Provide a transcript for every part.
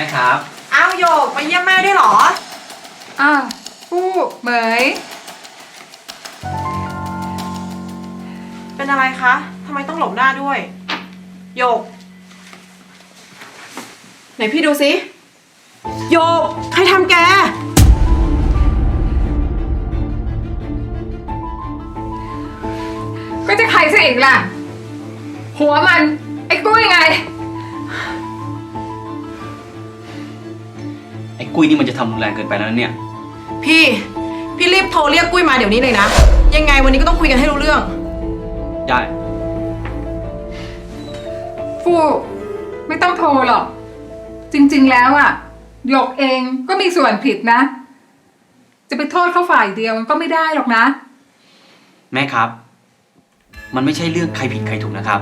ม่ครับ อ้าวโยกไปเยี่ยมแม่ด้วยเหรอ อ้าวผู้เหมย เป็นอะไรคะทำไมต้องหลบหน้าด้วยโยก ไหนพี่ดูสิโยกใครทำแก ก็จะใครซะอีกล่ะ หัวมัน ไอ้กุ้ยไง ไอ้กุ้ยนี่มันจะทำรุนแรงเกินไปแล้วนะเนี่ย พี่พี่รีบโทรเรียกกุ้ยมาเดี๋ยวนี้เลยนะ ยังไงวันนี้ก็ต้องคุยกันให้รู้เรื่อง ได้ ฟูไม่ต้องโทรหรอก จริงๆแล้วอะหยกเองก็มีส่วนผิดนะ จะไปโทษเขาฝ่ายเดียวมันก็ไม่ได้หรอกนะ แม่ครับ มันไม่ใช่เรื่องใครผิดใครถูกนะครับ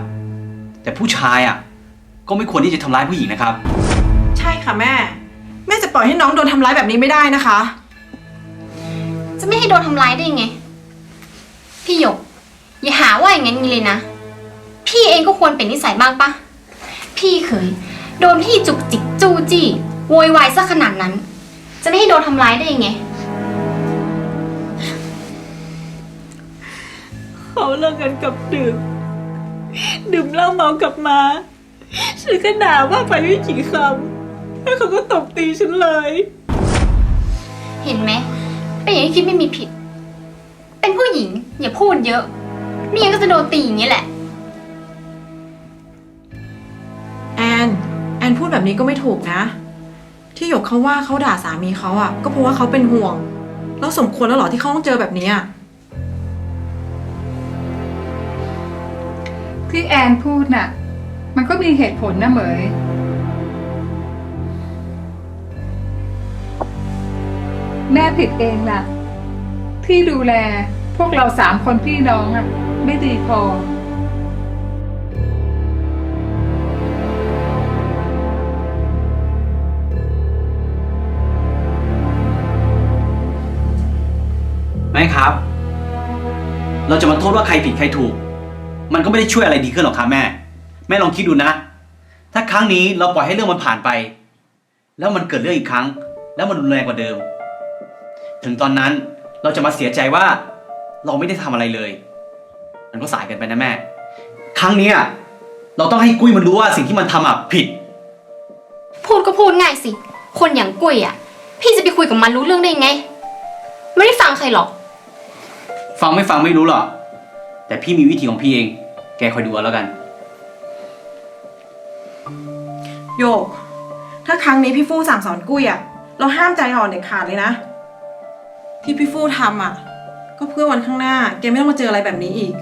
แต่ผู้ชายอะ ก็ไม่ควรที่จะทำร้ายผู้หญิงนะครับ ใช่ค่ะแม่ แม่จะปล่อยให้น้องโดนทำร้ายแบบนี้ไม่ได้นะคะ จะไม่ให้โดนทำร้ายได้ยังไง พี่หยก อย่าหาว่าอย่างนั้นเลยนะ พี่เองก็ควรเป็นนิสัยบ้างปะพี่เคย โดนพี่จุกจิกจู้จี้โวยวายซะขนาดนั้น จะไม่ให้โดนทำร้ายได้ยังไง เขาเลิกกันกับดื่มดื่มเหล้าเมากลับมาฉันก็ด่าว่าไปไม่กี่คำแล้ว เขาก็ตบตีฉันเลย เห็นไหมเป็นอย่างที่คิดไม่มีผิด เป็นผู้หญิงอย่าพูดเยอะไม่งั้นก็จะโดนตีอย่างนี้แหละ แอน แอนพูดแบบนี้ก็ไม่ถูกนะ ที่หยกเขาว่าเขาด่าสามีเขาอะ ก็เพราะว่าเขาเป็นห่วง แล้วสมควรแล้วเหรอที่เขาต้องเจอแบบนี้อะที่แอนพูดน่ะ มันก็มีเหตุผลนะเหมย แม่ผิดเองล่ะ ที่ดูแลพวกเราสามคนพี่น้องอะไม่ดีพอ แม่ครับ เราจะมาโทษว่าใครผิดใครถูก มันก็ไม่ได้ช่วยอะไรดีขึ้นหรอกครับแม่ แม่ลองคิดดูนะ ถ้าครั้งนี้เราปล่อยให้เรื่องมันผ่านไป แล้วมันเกิดเรื่องอีกครั้ง แล้วมันรุนแรงกว่าเดิม ถึงตอนนั้นเราจะมาเสียใจว่าเราไม่ได้ทำอะไรเลย มันก็สายเกินไปนะแม่ ครั้งเนี้ยเราต้องให้กุ้ยมันรู้ว่าสิ่งที่มันทำอะผิด พูดก็พูดง่ายสิ คนอย่างกุ้ยอะ พี่จะไปคุยกับมันรู้เรื่องได้ยังไง ไม่ได้ฟังใครหรอก ฟังไม่ฟังไม่รู้หรอก แต่พี่มีวิธีของพี่เอง แกคอยดูเอาแล้วกัน โยก ถ้าครั้งนี้พี่ฟู่สั่งสอนกุ้ยอะเราห้ามใจอ่อนเด็ดขาดเลยนะ ที่พี่ฟู่ทำอะ ก็เพื่อวันข้างหน้า แกไม่ต้องมาเจออะไรแบบนี้อีก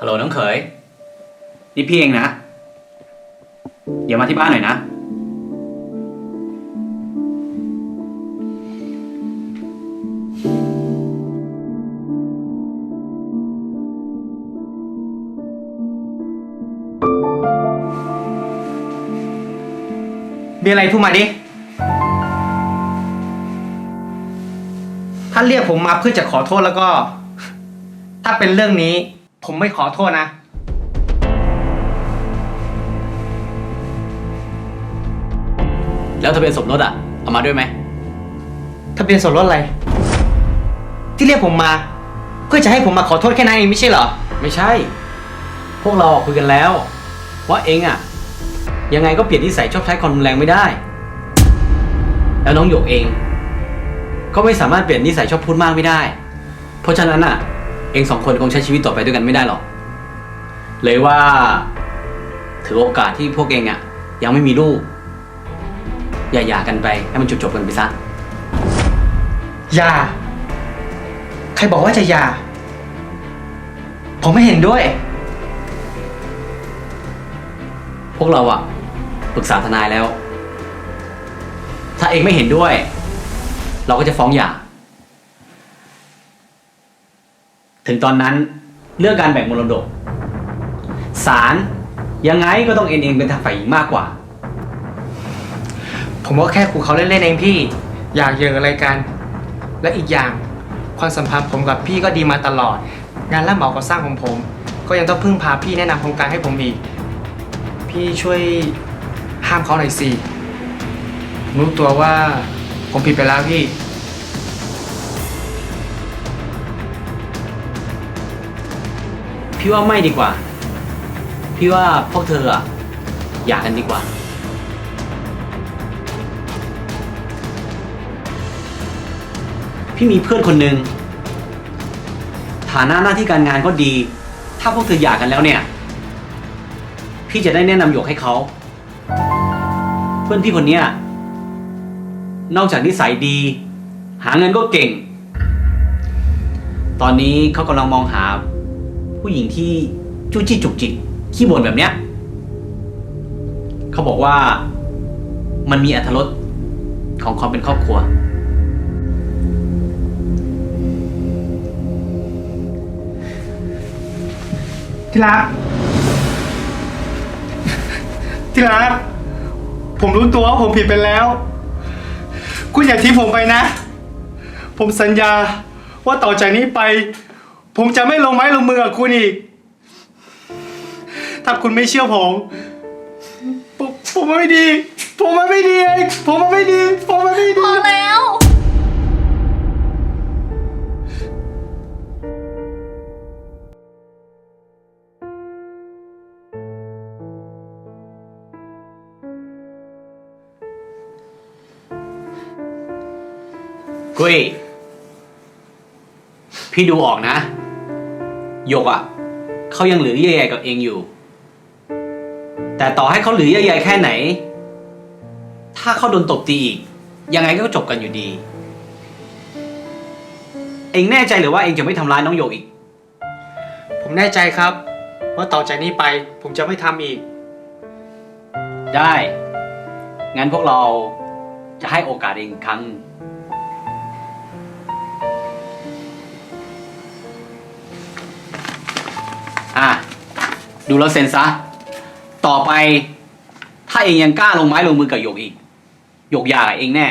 ฮัลโหลน้องเขย นี่พี่เองนะ เดี๋ยวมาที่บ้านหน่อยนะ มีอะไรพูดมาดิ ถ้าเรียกผมมาเพื่อจะขอโทษแล้วก็ ถ้าเป็นเรื่องนี้ ผมไม่ขอโทษนะ แล้วทะเบียนสมรสอะ เอามาด้วยไหม ทะเบียนสมรสอะไร ที่เรียกผมมา เพื่อจะให้ผมมาขอโทษแค่นั้นเองไม่ใช่เหรอ ไม่ใช่ พวกเราคุยกันแล้ว ว่าเองอะ ยังไงก็เปลี่ยนนิสัยชอบใช้ความรุนแรงไม่ได้ แล้วน้องหยกเอง ก็ไม่สามารถเปลี่ยนนิสัยชอบพูดมากไม่ได้ เพราะฉะนั้นอะ เองสองคนคงใช้ชีวิตต่อไปด้วยกันไม่ได้หรอก เลยว่า ถือโอกาสที่พวกเองอะ ยังไม่มีลูก อย่าหย่ากันไปให้มันจบๆกันไปซะ อย่าใครบอกว่าจะอย่าผมไม่เห็นด้วย พวกเราอะ ปรึกษาทนายแล้ว ถ้าเองไม่เห็นด้วย เราก็จะฟ้องหย่า ถึงตอนนั้นเรื่องการแบ่งมรดกศาลยังไงก็ต้องเอ็นเองเป็นทางฝ่ายหญิงมากกว่า ผมก็แค่ขู่เขาเล่นๆเองพี่ อยากเยอะอะไรกัน และอีกอย่างความสัมพันธ์ผมกับพี่ก็ดีมาตลอด งานรับเหมาก่อสร้างของผม ก็ยังต้องพึ่งพาพี่แนะนำโครงการให้ผมอีก พี่ช่วย ห้ามเขาหน่อยสิผมรู้ตัวว่าผมผิดไปแล้วพี่ พี่ว่าไม่ดีกว่า พี่ว่าพวกเธออะอยากกันดีกว่า พี่มีเพื่อนคนหนึ่งฐานะหน้าที่การงานก็ดี ถ้าพวกเธออยากกันแล้วเนี่ย พี่จะได้แนะนำหยกให้เขา เพื่อนพี่คนเนี้ยนอกจากนิสัยดี หาเงินก็เก่ง ตอนนี้เขากำลังมองหา ผู้หญิงที่จู้จี้จุกจิกขี้บ่นแบบเนี้ยเขาบอกว่ามันมีอรรถรสของความเป็นครอบครัว ที่รักที่รัก ผมรู้ตัวว่าผมผิดไปแล้ว คุณอย่าทิ้งผมไปนะ ผมสัญญาว่าต่อจากนี้ไป ผมจะไม่ลงไม้ลงมือกับคุณอีก ถ้าคุณไม่เชื่อผม ผมผมมันไม่ดี ผมมันไม่ดีเองผมมันไม่ดี ผมมันไม่ดี พอแล้ว กุ้ย พี่ดูออกนะ หยกอะ เขายังเหลือเยื่อใยกับเองอยู่ แต่ต่อให้เขาเหลือเยื่อใยแค่ไหน ถ้าเขาโดนตบตีอีก ยังไงก็จบกันอยู่ดี เองแน่ใจหรือว่าเองจะไม่ทำร้ายน้องหยกอีก ผมแน่ใจครับ ว่าต่อจากนี้ไปผมจะไม่ทำอีก ได้ งั้นพวกเราจะให้โอกาสเองอีกครั้งอะ ดูแล้วเซ็นซะ ต่อไป ถ้าเองยังกล้าลงไม้ลงมือกับหยกอีก หยกอยากบเองแน่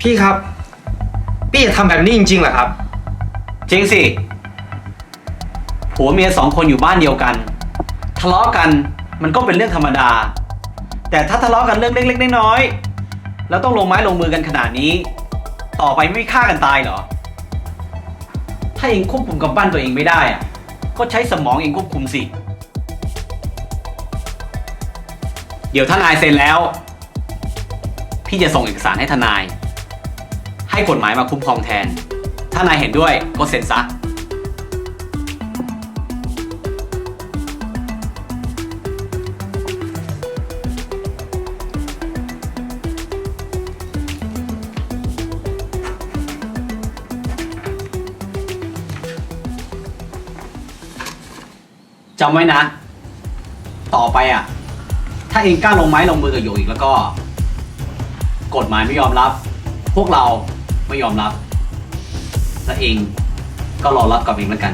พี่ครับ พี่จะทำแบบนี้จริงๆเหรอครับ จริงสิ ผัวเมียสองคนอยู่บ้านเดียวกัน ทะเลาะกันมันก็เป็นเรื่องธรรมดา แต่ถ้าทะเลาะกันเรื่องเล็กๆน้อยๆแล้วต้องลงไม้ลงมือกันขนาดนี้ ต่อไปไม่ฆ่ากันตายเหรอ ถ้าเองควบคุมกำบบ้านตัวเองไม่ได้อะก็ใช้สมองเองควบคุมสิ เดี๋ยวทนายเซ็นแล้ว พี่จะส่งเอกสารให้ทนาย ให้กฎหมายมาคุ้มครองแทน ถ้านายเห็นด้วยก็เซ็นซะ จำไว้นะ ต่อไปอะ ถ้าเองกล้าลงไม้ลงมือกับโยอีกแล้วก็ กฎหมายไม่ยอมรับ พวกเราไม่ยอมรับ และเองก็รอรับกับเองแล้วกัน